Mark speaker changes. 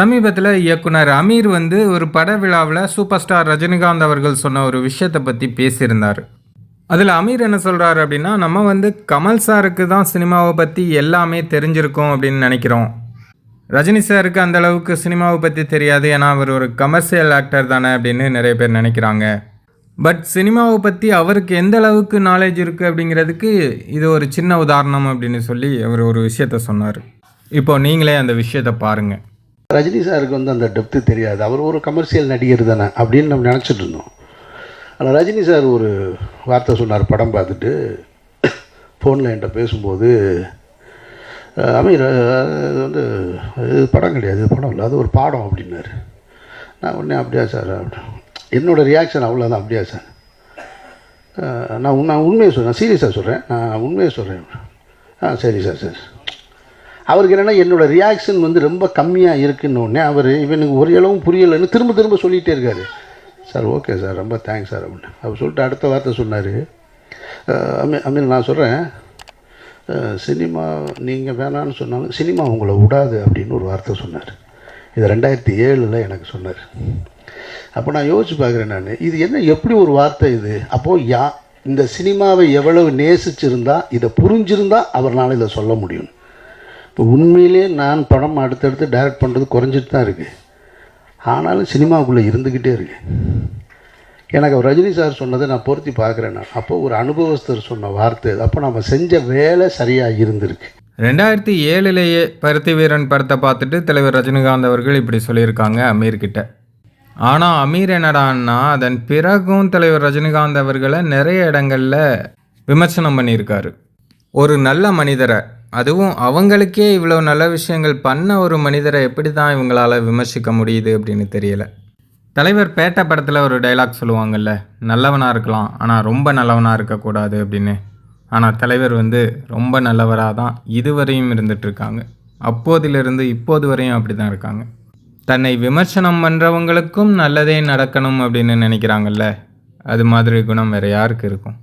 Speaker 1: சமீபத்தில் இயக்குனர் அமீர் வந்து ஒரு பட விழாவில் சூப்பர் ஸ்டார் ரஜினிகாந்த் அவர்கள் சொன்ன ஒரு விஷயத்தை பற்றி பேசியிருந்தார். அதில் அமீர் என்ன சொல்கிறாரு அப்படின்னா நம்ம வந்து கமல் சாருக்கு தான் சினிமாவை பற்றி எல்லாமே தெரிஞ்சிருக்கோம் அப்படின்னு நினைக்கிறோம். ரஜினி சாருக்கு அந்த அளவுக்கு சினிமாவை பற்றி தெரியாது ஏன்னா அவர் ஒரு கமர்ஷியல் ஆக்டர் தானே அப்படின்னு நிறைய பேர் நினைக்கிறாங்க. பட் சினிமாவை பற்றி அவருக்கு எந்த அளவுக்கு நாலேஜ் இருக்குது அப்படிங்கிறதுக்கு இது ஒரு சின்ன உதாரணம் அப்படின்னு சொல்லி அவர் ஒரு விஷயத்த சொன்னார். இப்போ நீங்களே அந்த விஷயத்தை பாருங்கள்
Speaker 2: ரஜினி சாருக்கு வந்து அந்த டெப்த்து தெரியாது. அவர் ஒரு கமர்ஷியல் நடிகர் தானே அப்படின்னு நம்ம நினச்சிட்டு இருந்தோம். ஆனால் ரஜினி சார் ஒரு வார்த்தை சொன்னார் படம் பார்த்துட்டு. ஃபோனில் என்கிட்ட பேசும்போது அமீர் இது வந்து இது படம் கிடையாது படம் இல்லை அது ஒரு பாடம் அப்படின்னாரு. நான் உடனே அப்படியா சார் என்னோடய ரியாக்ஷன் அவ்வளோதான் அப்படியா சார். நான் உண்- நான் உண்மையை சொல்கிறேன் சீரியஸாக சொல்கிறேன் நான் உண்மையை சொல்கிறேன் ஆ சரி சார் சரி. அவருக்கு என்னென்னா என்னோட ரியாக்ஷன் வந்து ரொம்ப கம்மியாக இருக்குன்னொடனே அவர் இவனுக்கு ஒரு அளவும் புரியலைன்னு திரும்ப திரும்ப சொல்லிகிட்டே இருக்காரு. சார் ஓகே சார் ரொம்ப தேங்க்ஸ் சார் அப்படின்னு அவர் சொல்லிட்டு அடுத்த வார்த்தை சொன்னார். அமீர் அமீர் நான் சொல்கிறேன் சினிமா நீங்கள் வேணான்னு சொன்னாலும் சினிமா உங்களை விடாது அப்படின்னு ஒரு வார்த்தை சொன்னார். இது ரெண்டாயிரத்தி ஏழில் எனக்கு சொன்னார். அப்போ நான் யோசிச்சு பார்க்குறேன் நான் இது என்ன எப்படி ஒரு வார்த்தை இது? அப்போது யா இந்த சினிமாவை எவ்வளவு நேசிச்சிருந்தா இதை புரிஞ்சிருந்தா அவர்னால இதை சொல்ல முடியும். உண்மையிலே நான் படம் அடுத்தடுத்து டைரக்ட் பண்ணுறது குறைஞ்சிட்டு தான் இருக்குது ஆனாலும் சினிமாவுக்குள்ளே இருந்துக்கிட்டே இருக்கு. எனக்கு ரஜினி சார் சொன்னதை நான் பொருத்தி பார்க்குறேன் நான். அப்போ ஒரு அனுபவஸ்தர் சொன்ன வார்த்தை. அப்போ நம்ம செஞ்ச வேலை சரியாக இருந்திருக்கு.
Speaker 1: ரெண்டாயிரத்தி ஏழுலேயே பருத்தி வீரன் படத்தை பார்த்துட்டு தலைவர் ரஜினிகாந்த் அவர்கள் இப்படி சொல்லியிருக்காங்க அமீர்கிட்ட ஆனால் அமீர் என்னடான்னா அதன் பிறகும் தலைவர் ரஜினிகாந்த் அவர்களை நிறைய இடங்களில் விமர்சனம் பண்ணியிருக்காரு. ஒரு நல்ல மனிதரை அதுவும் அவங்களுக்கே இவ்வளோ நல்ல விஷயங்கள் பண்ண ஒரு மனிதரை எப்படி தான் இவங்களால விமர்சிக்க முடியுது அப்படின்னு தெரியல. தலைவர் பேட்ட படத்தில் ஒரு டைலாக் சொல்லுவாங்கல்ல நல்லவனாக இருக்கலாம் ஆனால் ரொம்ப நல்லவனாக இருக்கக்கூடாது அப்படின்னு. ஆனால் தலைவர் வந்து ரொம்ப நல்லவராக தான் இதுவரையும் இருந்துகிட்ருக்காங்க அப்போதிலிருந்து இப்போது வரையும் அப்படி தான் இருக்காங்க. தன்னை விமர்சனம் பண்ணுறவங்களுக்கும் நல்லதே நடக்கணும் அப்படின்னு நினைக்கிறாங்கல்ல அது மாதிரி குணம் வேறு யாருக்கு இருக்கும்?